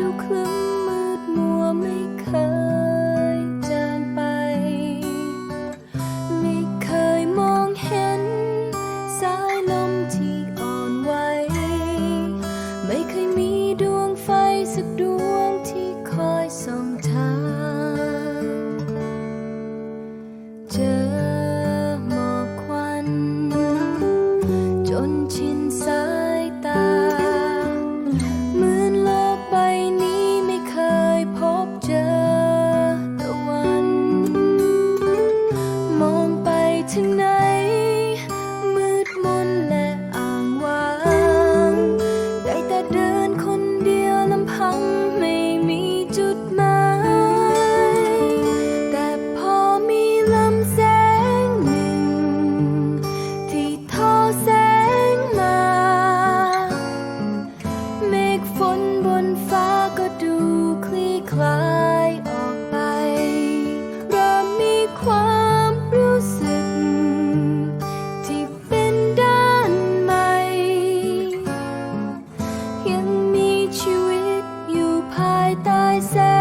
ดูคลึ้มมืดมัวไม่เคย tut mir myself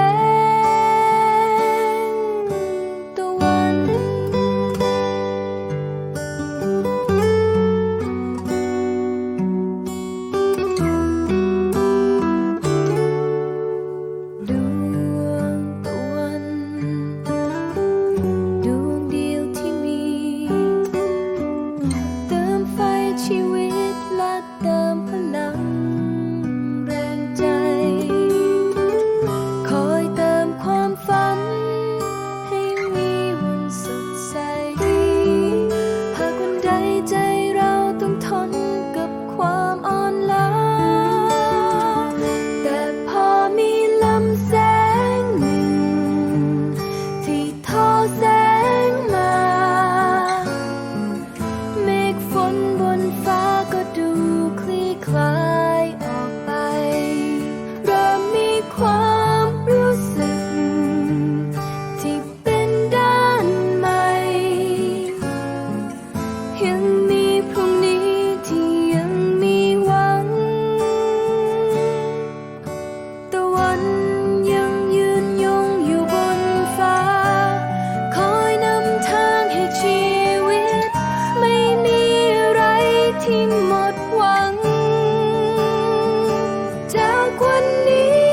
กวันนี้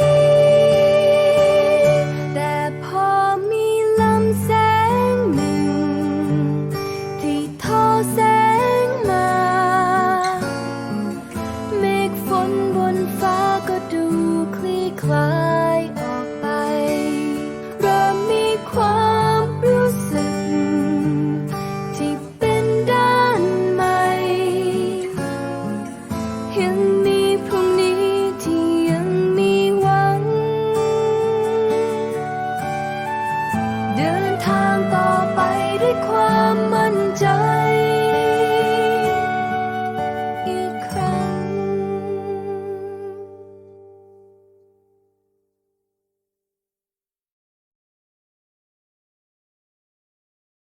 แต่พอมีลำแสงหนึ่ง ที่ทอแสงมา เมฆฝนบนฟ้าก็ดูคลี่คลาย ใจ